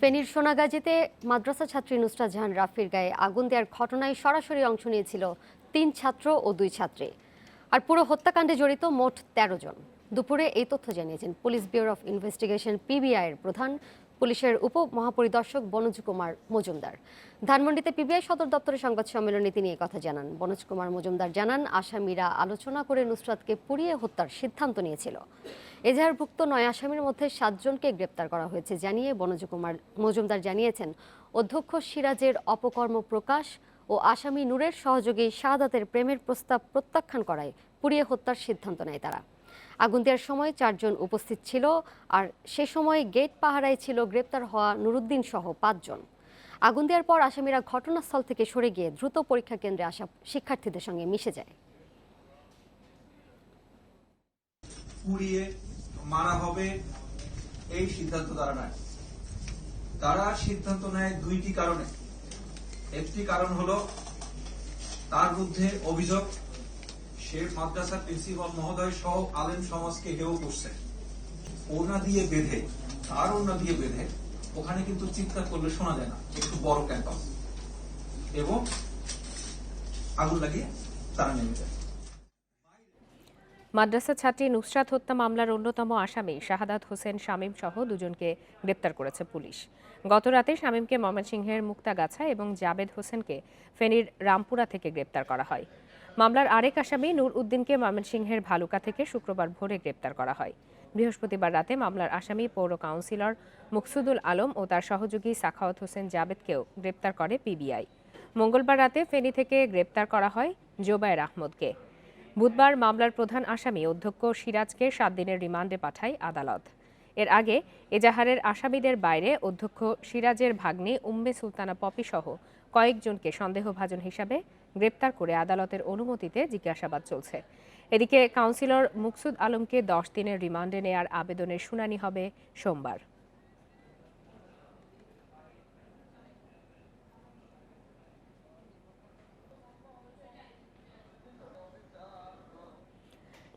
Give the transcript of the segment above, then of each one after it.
ফেনীর সোনাগাজীতে মাদ্রাসা ছাত্রী নুসরা জাহান রাফির গায়ে আগুন দেওয়ার ঘটনায় সরাসরি অংশ নিয়েছিল তিন ছাত্র ও দুই ছাত্রী। আর পুরো হত্যাকাণ্ডে জড়িত মোট তেরো জন। দুপুরে এই তথ্য জানিয়েছেন police bureau of investigation PBI এর প্রধান পুলিশের উপ মহাপরিদর্শক বনোজ কুমার মজুমদার। ধানমন্ডিতে পিবিআই সদর দপ্তরের সংবাদ সম্মেলনে তিনি কথা জানান। বনোজ কুমার মজুমদার জানান, আসামিরা আলোচনা করে নুসরাতকে পুড়িয়ে হত্যার সিদ্ধান্ত নিয়েছিল। এজাহারভুক্ত নয় আসামির মধ্যে সাতজনকে গ্রেপ্তার করা হয়েছে জানিয়ে বনজ কুমার মজুমদার জানিয়েছেন, অধ্যক্ষ সিরাজের অপকর্ম প্রকাশ ও আসামি নূরের সহযোগী শাহাদাতের প্রেমের প্রস্তাব প্রত্যাখ্যান করায় পুড়িয়ে হত্যার সিদ্ধান্ত নেয় তারা। আগুন দেওয়ার সময় চারজন উপস্থিত ছিল আর সে সময় গেট পাহারায় ছিল গ্রেপ্তার হওয়া নুরুদ্দিন সহ পাঁচজন। আগুন দেওয়ার পর আসামিরা ঘটনাস্থল থেকে সরে গিয়ে দ্রুত পরীক্ষা কেন্দ্রে আসা শিক্ষার্থীদের সঙ্গে মিশে যায়। পুড়িয়ে মারা হবে এই সিদ্ধান্ত তারা নেয়। তারা সিদ্ধান্ত নেয় দুইটি কারণে। একটি কারণ হলো, তার বিরুদ্ধে অভিযোগ সে মাদ্রাসার প্রিন্সিপাল মহোদয় সহ আলেম সমাজকে হেও করছে। ওনা দিয়ে বেঁধে, তার ওনা দিয়ে বেঁধে, ওখানে কিন্তু চিৎকার করলে শোনা যায় না, একটু বড় ক্যাম্পাস এবং আগুন লাগিয়ে তারা নেমে যায়। মাদ্রাসা ছাত্রী নুসরাত হত্যা মামলার অন্যতম আসামি শাহাদাত হোসেন শামীম সহ দুজনকে গ্রেপ্তার করেছে পুলিশ। গতরাতে শামীমকে ময়মনসিংহের মুক্তাগাছা এবং জাবেদ হোসেনকে ফেনীর রামপুরা থেকে গ্রেপ্তার করা হয়। মামলার আরেক আসামি নূর উদ্দিনকে ময়মনসিংহের ভালুকা থেকে শুক্রবার ভোরে গ্রেপ্তার করা হয়। বৃহস্পতিবার রাতে মামলার আসামি পৌর কাউন্সিলর মুকসুদুল আলম ও তার সহযোগী সাখাওয়াত হোসেন জাবেদকেও গ্রেপ্তার করে পিবিআই। মঙ্গলবার রাতে ফেনী থেকে গ্রেপ্তার করা হয় জোবায়ের আহমদকে। বুধবার মামলার প্রধান আসামি অধ্যক্ষ সিরাজকে সাত দিনের রিমান্ডে পাঠায় আদালত। এর আগে এজাহারের আসামিদের বাইরে অধ্যক্ষ সিরাজের ভাগ্নে উম্মে সুলতানা পপি সহ কয়েকজনকে সন্দেহভাজন হিসাবে গ্রেপ্তার করে আদালতের অনুমতিতে জিজ্ঞাসাবাদ চলছে। এদিকে কাউন্সিলর মুকসুদ আলমকে দশ দিনের রিমান্ডে নেয়ার আবেদনের শুনানি হবে সোমবার।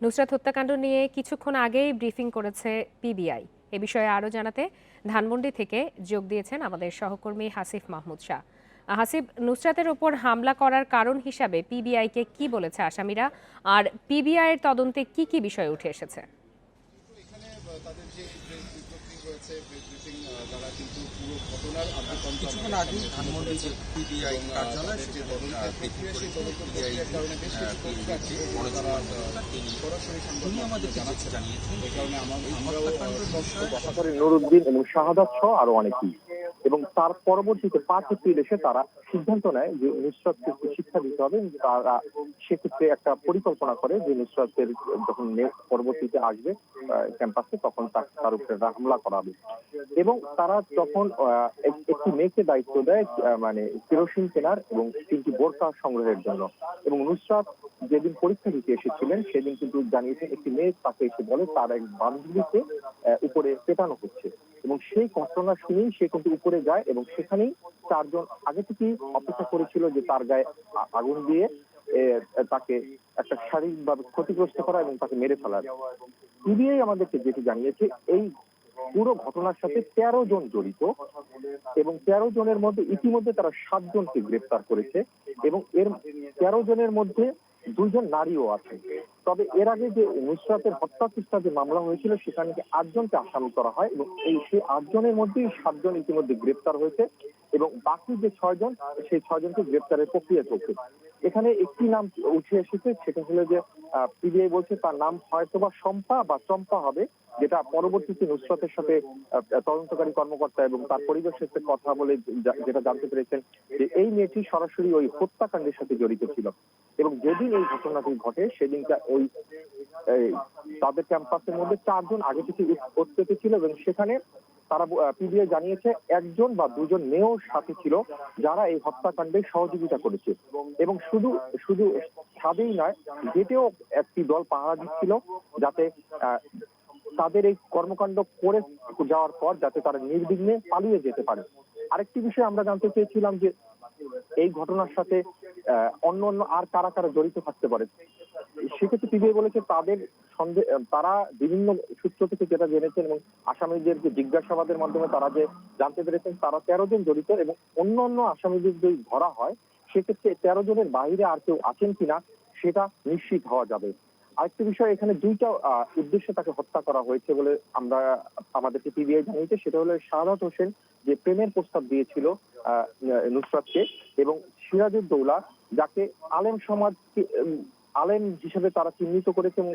নুসরাত হত্যাকাণ্ড নিয়ে কিছুক্ষণ আগেই ব্রিফিং করেছে পিবিআই। এ বিষয়ে আরও জানাতে ধানমন্ডি থেকে যোগ দিয়েছেন আমাদের সহকর্মী হাসিফ মাহমুদ শাহ। হাসিফ, নুসরাতের ওপর হামলা করার কারণ হিসাবে পিবিআইকে কি বলেছে আসামিরা? আর পিবিআই এর তদন্তে কি কি বিষয় উঠে এসেছে এখানে তাদের যে যে রয়েছে ব্রিফিং তারা কিন্তু পুরো ঘটনার কিছুক্ষণ আগে ধানমন্ডি পিবিআই কার্যালয় যে তদন্তের প্রক্রিয়া সেই তদন্ত প্রক্রিয়ার কারণে বেশ কিছু তথ্য আছে। তারা সরাসরি তিনি জানিয়েছেন এই কারণে আমরাও নুরুদ্দিন এবং শাহাদাত সহ আরও অনেকেই। এবং তার পরবর্তীতে পাঁচ এপ্রিল এসে তারা সিদ্ধান্ত নেয় যে নুসরাতকে শিক্ষা দিতে হবে তারা সেক্ষেত্রে একটা পরিকল্পনা করে যে নুসরাতের যখন নেক্সট পরবর্তীতে আসবে ক্যাম্পাসে, তখন তার উপরে হামলা করা হবে এবং তারা তখন একটি মেয়েকে দায়িত্ব দেয় মানে কেরোসিন কেনার এবং তিনটি বোরকা সংগ্রহের জন্য। এবং নুসরাত যেদিন পরীক্ষা দিতে এসেছিলেন, সেদিন কিন্তু জানিয়েছেন একটি মেয়ে তাকে এসে বলে তার এক বান্ধবীকে উপরে পেটানো হচ্ছে। এবং সেই ঘটনা শুনেই সে কিন্তু উপরে যায় এবং সেখানেই চারজন আগে থেকেই অপেক্ষা করেছিল যে তার গায়ে আগুন দিয়ে তাকে একটা শারীরিকভাবে ক্ষতিগ্রস্ত করা এবং তাকে মেরে ফেলার সিবিআই আমাদেরকে যেটি জানিয়েছে, এই পুরো ঘটনার সাথে তেরো জন জড়িত এবং তেরো জনের মধ্যে ইতিমধ্যে তারা সাতজনকে গ্রেপ্তার করেছে এবং এর তেরো জনের মধ্যে দুইজন নারীও আছেন। তবে এর আগে যে নুসরাতের হত্যা চেষ্টা যে মামলা হয়েছিল, সেখানে আটজনকে আসামি করা হয়? এবং এই সেই আটজনের মধ্যেই সাতজন ইতিমধ্যে গ্রেপ্তার হয়েছে এবং বাকি যে ছয়জন, সেই ছয়জনকে গ্রেপ্তারের প্রক্রিয়া চলছে। এখানে একটি নাম উঠে এসেছে, সেটা হলো যে পিবিআই বলছে তার নাম হয়তোবা শম্পা বা চম্পা হবে, যেটা পরবর্তীতে নুসরাতের সাথে তদন্তকারী কর্মকর্তা এবং তার পরিবেশের সাথে কথা বলে যেটা জানতে পেরেছেন যে, এই মেয়েটি সরাসরি ওই হত্যাকাণ্ডের সাথে জড়িত ছিল। এবং যেদিন এই ঘটনাটি ঘটে, সেদিনটা ওই তাদের ক্যাম্পাসের মধ্যে চারজন আগে থেকে উপস্থিত ছিল এবং সেখানে তারা পিবিআই জানিয়েছে একজন বা দুজন মেয়েও সাথে ছিল যারা এই হত্যাকাণ্ডে সহযোগিতা করেছে। এবং শুধু শুধু ছাদেই নয়, গেটেও একটি দল পাহারা দিচ্ছিল যাতে তাদের এই কর্মকাণ্ড করে যাওয়ার পর যাতে তারা নির্বিঘ্নে পালিয়ে যেতে পারে। আরেকটি বিষয় আমরা জানতে চেয়েছিলাম যে এই ঘটনার সাথে অন্য অন্য আর কারা কারা জড়িত থাকতে পারে? সেক্ষেত্রে পিবিআই বলেছে তাদের সন্দেহ তারা বিভিন্ন সূত্র থেকে যেটা জেনেছেন এবং আসামিদের যে জিজ্ঞাসাবাদের মাধ্যমে তারা যে জানতে পেরেছেন, তারা তেরো জন জড়িত এবং অন্য অন্য আসামিদের যদি ধরা হয়, সেক্ষেত্রে তেরো জনের বাইরে আর কেউ আছেন কিনা সেটা নিশ্চিত হওয়া যাবে। আরেকটি বিষয়, এখানে দুইটা উদ্দেশ্যে তাকে হত্যা করা হয়েছে বলে আমরা আমাদেরকে পিবিআই জানিয়েছে। সেটা হলো শাহাদাত হোসেন যে প্রেমের প্রস্তাব দিয়েছিল নুসরাতকে এবং সিরাজুদ্দৌলা যাকে আলেম সমাজ আলেম হিসেবে তারা চিহ্নিত করেছে এবং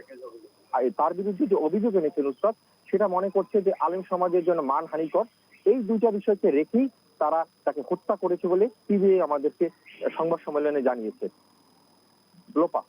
তার বিরুদ্ধে যে অভিযোগ এনেছে নুসরাত সেটা মনে করছে যে আলেম সমাজের জন্য মানহানিকর। এই দুইটা বিষয়কে রেখেই তারা তাকে হত্যা করেছে বলে সিবিআই আমাদেরকে সংবাদ সম্মেলনে জানিয়েছে। লোপা।